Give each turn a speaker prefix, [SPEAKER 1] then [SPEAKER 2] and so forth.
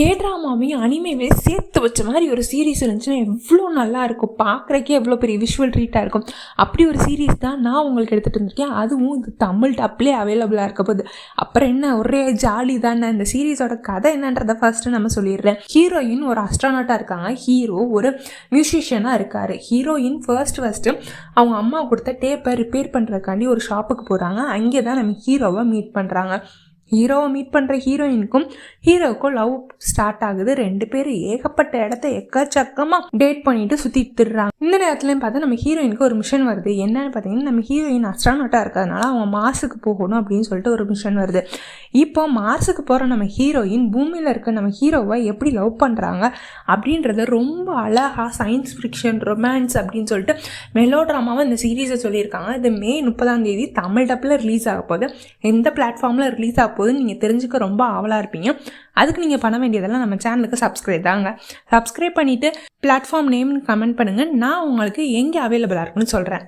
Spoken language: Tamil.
[SPEAKER 1] கேட்ராமாவையும் அனிமேவே சேர்த்து வச்ச மாதிரி ஒரு சீரிஸ் இருந்துச்சுன்னா எவ்வளோ நல்லா இருக்கும். பார்க்குறக்கே எவ்வளோ பெரிய விஷுவல் ட்ரீட்டாக இருக்கும். அப்படி ஒரு சீரிஸ் தான் நான் உங்களுக்கு எடுத்துகிட்டு வந்திருக்கேன். அதுவும் இது தமிழ் டப்லேயே அவைலபிளாக இருக்க போகுது. அப்புறம் என்ன? ஒரே ஜாலி தானே. இந்த சீரிஸோட கதை என்னன்றதை ஃபஸ்ட்டு நம்ம சொல்லிடுறேன். ஹீரோயின் ஒரு அஸ்ட்ரானாட்டாக இருக்காங்க. ஹீரோ ஒரு மியூசிஷியனாக இருக்கார். ஹீரோயின் ஃபர்ஸ்ட் ஃபஸ்ட்டு அவங்க அம்மா கொடுத்த டேப்பை ரிப்பேர் பண்ணுறதுக்காண்டி ஒரு ஷாப்புக்கு போகிறாங்க அங்கே தான் நம்ம ஹீரோவை மீட் பண்ணுறாங்க ஹீரோவை மீட் பண்ணுற ஹீரோயினுக்கும் ஹீரோவுக்கும் லவ் ஸ்டார்ட் ஆகுது. ரெண்டு பேரும் ஏகப்பட்ட இடத்த எக்கச்சக்கமாக டேட் பண்ணிட்டு சுற்றிட்டு திடுறாங்க இந்த நேரத்துலையும் பார்த்தா நம்ம ஹீரோயினுக்கு ஒரு மிஷன் வருது. என்னன்னு பார்த்தீங்கன்னா நம்ம ஹீரோயின் அஸ்ட்ரானோட்டாக இருக்கிறதுனால அவங்க மாசுக்கு போகணும் அப்படின்னு சொல்லிட்டு ஒரு மிஷன் வருது. இப்போ மார்ஸுக்கு போகிற நம்ம ஹீரோயின் பூமியில் இருக்க நம்ம ஹீரோவை எப்படி லவ் பண்ணுறாங்க அப்படின்றத ரொம்ப அழகாக சயின்ஸ் ஃபிக்ஷன் ரொமான்ஸ் அப்படின்னு சொல்லிட்டு மெலோ ட்ராமாவை இந்த சீரீஸை சொல்லியிருக்காங்க. இது மே முப்பதாம் தேதி தமிழ் டப்பில் ரிலீஸ் ஆக போகுது. எந்த பிளாட்ஃபார்மில் ரிலீஸ் ஆக போகுதுன்னு நீங்கள் தெரிஞ்சுக்க ரொம்ப ஆவலாக இருப்பீங்க. அதுக்கு நீங்கள் பண்ண வேண்டியதெல்லாம் நம்ம சேனலுக்கு சப்ஸ்கிரைப் தாங்க. சப்ஸ்கிரைப் பண்ணிவிட்டு பிளாட்ஃபார்ம் நேம்னு கமெண்ட் பண்ணுங்கள் நான் உங்களுக்கு எங்கே அவைலபிளாக இருக்குன்னு சொல்கிறேன்